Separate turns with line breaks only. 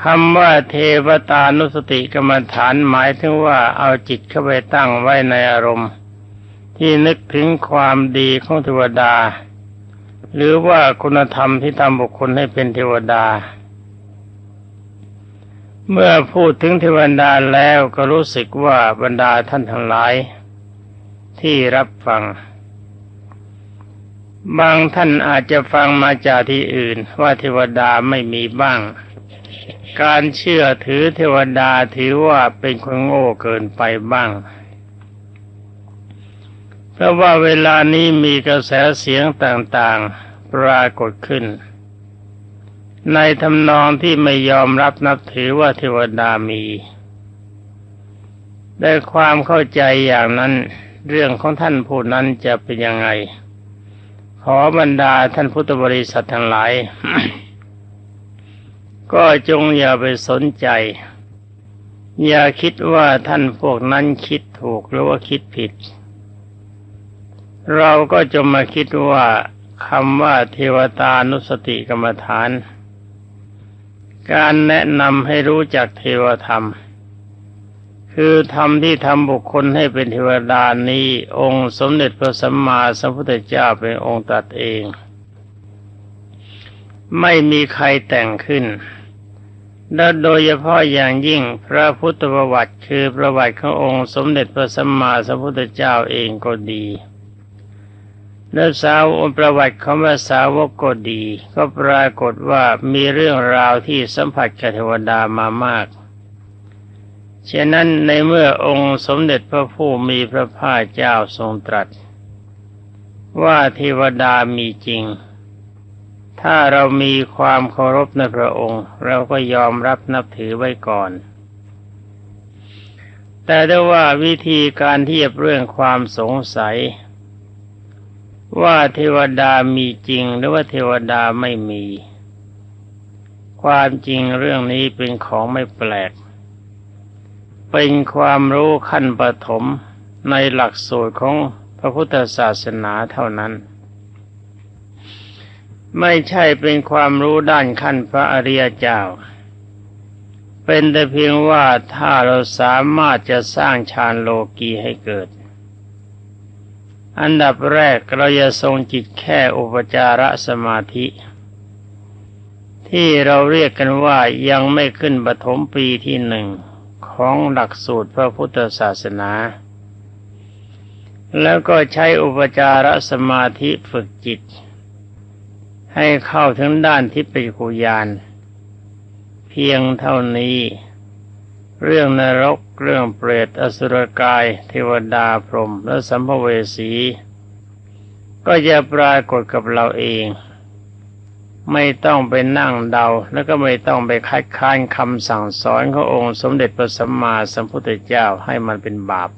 คำว่าเทวตานุสติกรรมฐานหมายถึงว่าเอาจิตเข้าไปตั้งไว้ในอารมณ์ ที่นึกถึงความดีของเทวดา หรือว่าคุณธรรมที่ทำบุคคลให้เป็นเทวดา เมื่อพูดถึงเทวดาแล้วก็รู้สึกว่าบรรดาท่านทั้งหลาย ที่รับฟัง บางท่านอาจจะฟังมาจากที่อื่นว่าเทวดาไม่มีบ้าง การเชื่อถือเทวดาถือว่าเป็นคนโง่เกินไปบ้าง เพราะว่าเวลานี้มีกระแสเสียงต่างๆปรากฏขึ้น ในทำนองที่ไม่ยอมรับนับถือว่าเทวดามี ได้ความเข้าใจอย่างนั้นเรื่องของท่านผู้นั้นจะเป็นยังไง ขอบรรดาท่านพุทธบริษัททั้งหลาย ก็จงอย่าไปสนใจ อย่าคิดว่าท่านพวกนั้นคิดถูกหรือว่าคิดผิด เราก็จะมาคิดว่าคำว่าเทวตานุสติกรรมฐาน การแนะนำให้รู้จักเทวธรรม คือธรรมที่ทำบุคคลให้เป็นเทวดานี้ องค์สมเด็จพระสัมมาสัมพุทธเจ้าเป็นองค์ตัดเอง ไม่มีใครแต่งขึ้น และโดยเฉพาะอย่างยิ่งพระพุทธประวัติคือประวัติขององค์สมเด็จพระสัมมาสัมพุทธเจ้าเองก็ดีและสาวองประวัติของพระสาวกก็ดี ก็ปรากฏว่ามีเรื่องราวที่สัมผัสกับเทวดามามากฉะนั้นในเมื่อองค์สมเด็จพระผู้มีพระภาคเจ้าทรงตรัส ว่าเทวดามีจริง ถ้าเรามีความเคารพในพระองค์ เราก็ยอมรับนับถือไว้ก่อน แต่ได้ว่าวิธีการเที่จะเรื่องความสงสัย ว่าเทวดามีจริงหรือว่าเทวดาไม่มี ความจริงเรื่องนี้เป็นของไม่แปลก เป็นความรู้ขั้นปฐมในหลักสูตรของพระพุทธศาสนาเท่านั้น ไม่ใช่เป็นความรู้ด้านขั้นพระอริยเจ้า เป็นแต่เพียงว่าถ้าเราสามารถจะสร้างฌานโลกีให้เกิด อันดับแรกเราจะทรงจิตแค่อุปจารสมาธิ ที่เราเรียกกันว่ายังไม่ขึ้นปฐมปีที่หนึ่งของหลักสูตรพระพุทธศาสนา แล้วก็ใช้อุปจารสมาธิฝึกจิต ให้เข้าถึงด้านทิพยคุยาน เพียงเท่านี้ เรื่องนรกเรื่องเปรตอสุรกาย เทวดาพรหมและสัมภเวสี ก็จะปรากฏกับเราเอง ไม่ต้องไปนั่งเดา แล้วก็ไม่ต้องไปคัดค้านคำสั่งสอนขององค์สมเด็จพระสัมมาสัมพุทธเจ้าให้มันเป็นบาป